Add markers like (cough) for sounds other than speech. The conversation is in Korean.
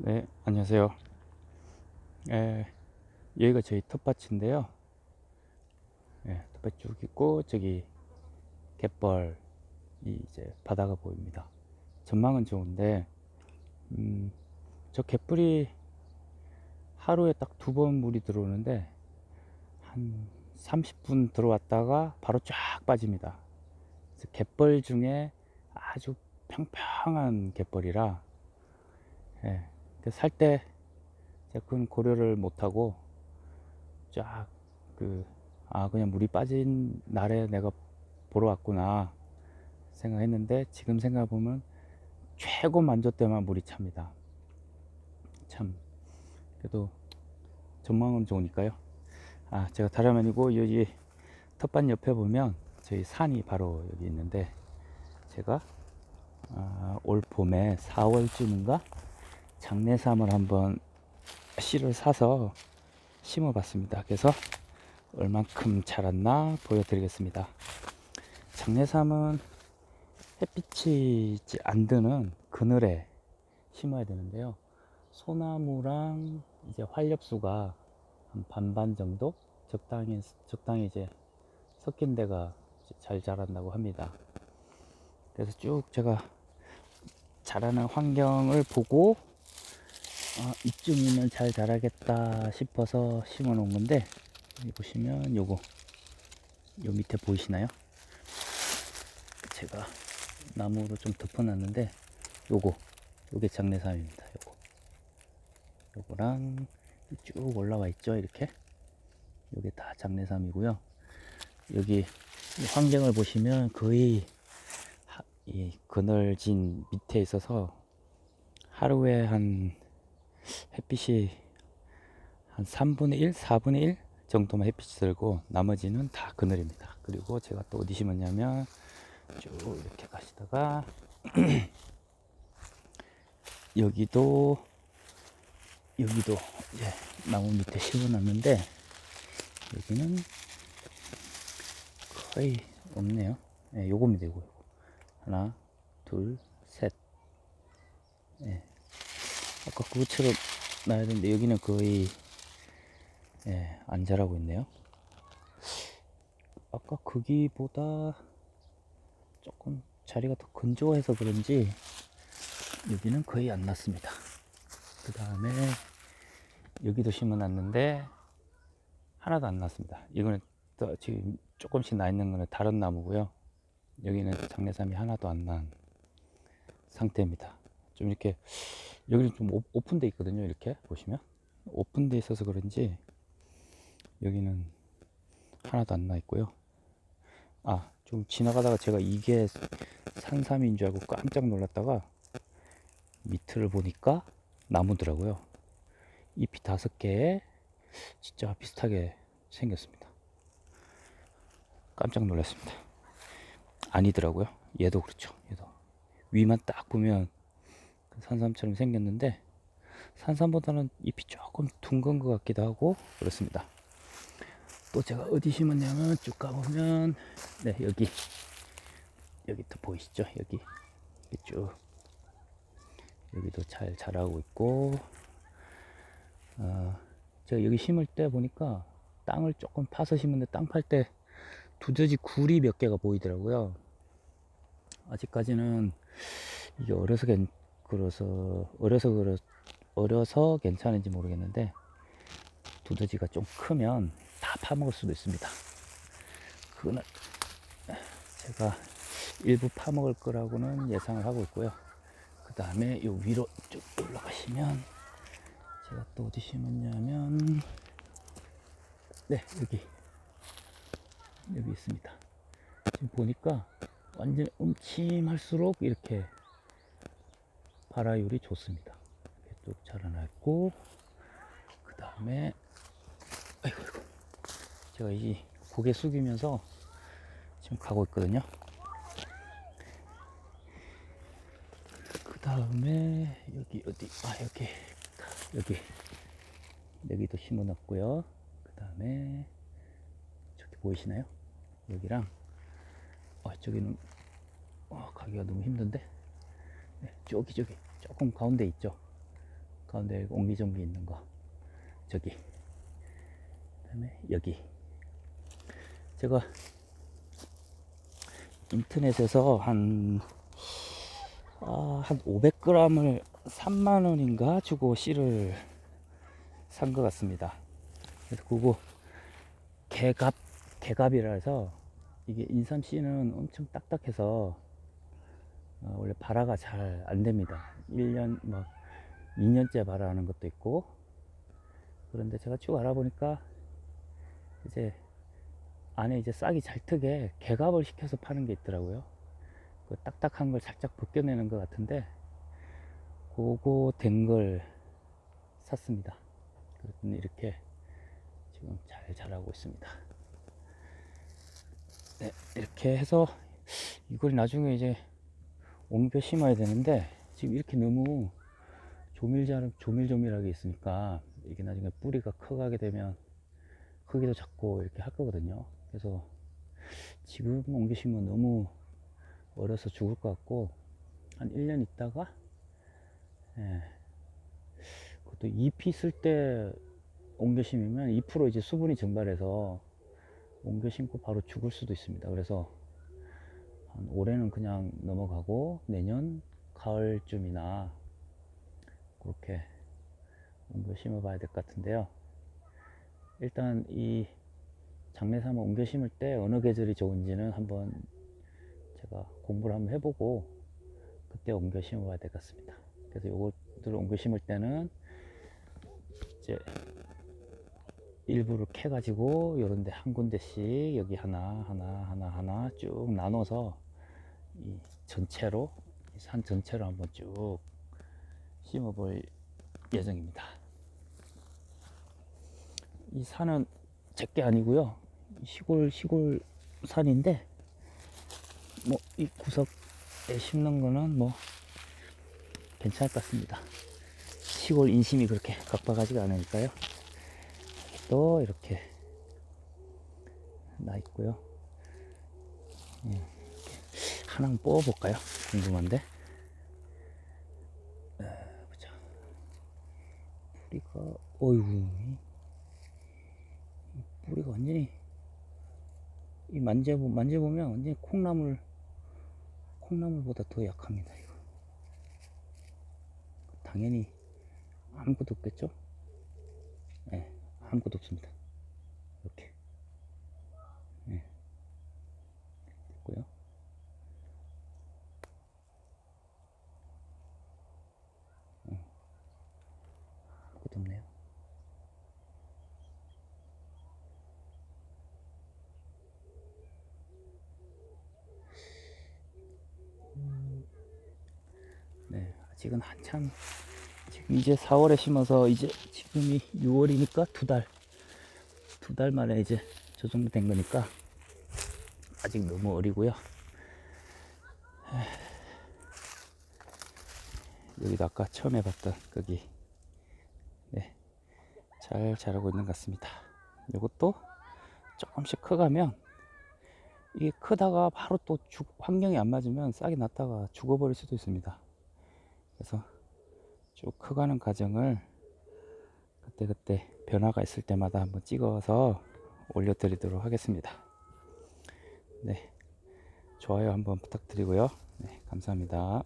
네, 안녕하세요. 에, 여기가 저희 텃밭인데요. 예, 텃밭 쭉 있고, 저기 갯벌이 이제 바다가 보입니다. 전망은 좋은데, 음, 저 갯불이 하루에 딱 두 번 물이 들어오는데, 한 30분 들어왔다가 바로 쫙 빠집니다. 갯벌 중에 아주 평평한 갯벌이라, 예, 살 때 제가 그건 고려를 못하고 쫙 그 아 그냥 물이 빠진 날에 내가 보러 왔구나 생각했는데 지금 생각해 보면 최고 만조 때만 물이 찹니다. 참 그래도 전망은 좋으니까요. 아 제가 다름 아니고 여기 텃밭 옆에 보면 저희 산이 바로 여기 있는데 제가 아, 올 봄에 4월쯤인가 장내삼을 한번 씨를 사서 심어 봤습니다. 그래서 얼만큼 자랐나 보여드리겠습니다. 장내삼은 햇빛이 안 드는 그늘에 심어야 되는데요. 소나무랑 이제 활엽수가 한 반반 정도 적당히 적당히 이제 섞인 데가 잘 자란다고 합니다. 그래서 쭉 제가 자라는 환경을 보고 아, 이쯤이면 잘 자라겠다 싶어서 심어 놓은 건데 여기 보시면 요거. 요 밑에 보이시나요? 제가 나무로 좀 덮어 놨는데 요거. 요게 장내삼입니다 요거. 요거랑 쭉 올라와 있죠 이렇게? 요게 다 장내삼이고요. 여기 이 환경을 보시면 거의 하- 이 그늘진 밑에 있어서 하루에 한 햇빛이 한 3분의 1, 4분의 1 정도만 햇빛이 들고 나머지는 다 그늘입니다. 그리고 제가 또 어디 심었냐면 쭉 이렇게 가시다가 (clears throat) 여기도 여기도 이제 나무 밑에 심어놨는데 여기는 거의 없네요. 네, 요겁니다. 요거. 하나, 둘, 셋. 예. 아까 그것처럼 나야 되는데 여기는 거의 예, 안 자라고 있네요. 아까 거기보다 조금 자리가 더 건조해서 그런지 여기는 거의 안 났습니다. 그 다음에 여기도 심어놨는데 하나도 안 났습니다. 이거는 또 지금 조금씩 나 있는 거는 다른 나무고요. 여기는 장내삼이 하나도 안 난 상태입니다. 좀 이렇게 여기는 좀 오- 오픈돼 있거든요. 이렇게 보시면 오픈돼 있어서 그런지 여기는 하나도 안 나 있고요. 아, 좀 지나가다가 제가 이게 산삼인 줄 알고 깜짝 놀랐다가 밑을 보니까 나무더라고요. 잎이 다섯 개에 진짜 비슷하게 생겼습니다. 깜짝 놀랐습니다. 아니더라고요. 얘도 그렇죠. 얘도 위만 딱 보면 산삼처럼 생겼는데 산삼보다는 잎이 조금 둥근 것 같기도 하고 그렇습니다. 또 제가 어디 심었냐면 쭉 가보면 네 여기 여기 또 보이시죠? 여기 쭉 여기도 잘 자라고 있고 어, 제가 여기 심을 때 보니까 땅을 조금 파서 심었는데 땅 팔 때 두더지 굴이 몇 개가 보이더라고요. 아직까지는 이게 어려서 괜, 그래서 어려서 그래 어려서 괜찮은지 모르겠는데 두더지가 좀 크면 다 파먹을 수도 있습니다. 그거는 제가 일부 파먹을 거라고는 예상을 하고 있고요. 그 다음에 요 위로 쭉 올라가시면 제가 또 어디 심었냐면 네 여기 여기 있습니다. 지금 보니까 완전 음침할수록 이렇게 발화율이 좋습니다. 이렇게 쭉 자라났고 그 다음에 아이고 아이고 제가 이 고개 숙이면서 지금 가고 있거든요. 그 다음에 여기 어디 아 여기 여기 여기도 심어놨고요. 그 다음에 저기 보이시나요? 여기랑 어, 저기는 어, 가기가 너무 힘든데 네, 저기 저기 조금 가운데 있죠. 가운데 옹기종기 있는 거 저기 그 다음에 여기 제가 인터넷에서 한, 아, 한 500g을 3만원인가 주고 씨를 산 것 같습니다. 그래서 그거 개갑, 개갑이라 해서 이게 인삼 씨는 엄청 딱딱해서 어, 원래 발화가 잘 안 됩니다. 1년, 뭐, 2년째 발화하는 것도 있고 그런데 제가 쭉 알아보니까 이제 안에 이제 싹이 잘 트게 개갑을 시켜서 파는 게 있더라고요. 그 딱딱한 걸 살짝 벗겨내는 것 같은데 그거 된 걸 샀습니다. 그랬더니 이렇게 지금 잘 자라고 있습니다. 네, 이렇게 해서 이걸 나중에 이제 옮겨 심어야 되는데 지금 이렇게 너무 조밀자름 조밀조밀하게 있으니까 이게 나중에 뿌리가 커가게 되면 크기도 작고 이렇게 할 거거든요. 그래서 지금 옮겨 심으면 너무 어려서 죽을 것 같고 한 1년 있다가 예, 그것도 잎이 있을 때 옮겨 심으면 2% 이제 수분이 증발해서 옮겨 심고 바로 죽을 수도 있습니다. 그래서 한 올해는 그냥 넘어가고 내년 가을쯤이나 그렇게 옮겨 심어 봐야 될 것 같은데요. 일단 이 장례삼을 옮겨 심을 때 어느 계절이 좋은지는 한번 제가 공부를 한번 해보고 그때 옮겨 심어 봐야 될 것 같습니다. 그래서 요것들을 옮겨 심을 때는 이제 일부를 캐 가지고 요런데 한 군데씩 여기 하나 하나 하나 하나 쭉 나눠서 이 전체로 이 산 전체로 한번 쭉 심어 볼 예정입니다. 이 산은 제게 아니고요. 시골 시골 산인데 뭐 이 구석에 심는 거는 뭐 괜찮을 것 같습니다. 시골 인심이 그렇게 각박하지가 않으니까요. 또 이렇게 나 있고요. 예, 하나 뽑아볼까요? 궁금한데. 에, 보자. 뿌리가 어이구 뿌리가 완전히 이 만져보 만져보면 완전히 콩나물 콩나물보다 더 약합니다 이거. 당연히 아무것도 없겠죠? 네, 아무것도 없습니다. 이렇게. 네. 됐고요. 어. 아무것도 없네요. 네, 아직은 한참 이제 4월에 심어서 이제 지금이 6월이니까 두 달, 두 달 만에 이제 저 정도 된 거니까 아직 너무 어리고요. 여기도 아까 처음에 봤던 거기, 네, 잘 자라고 있는 것 같습니다. 이것도 조금씩 커가면 이게 크다가 바로 또 죽, 환경이 안 맞으면 싹이 났다가 죽어버릴 수도 있습니다. 그래서 쭉 커가는 과정을 그때그때 변화가 있을 때마다 한번 찍어서 올려드리도록 하겠습니다. 네. 좋아요 한번 부탁드리고요. 네, 감사합니다.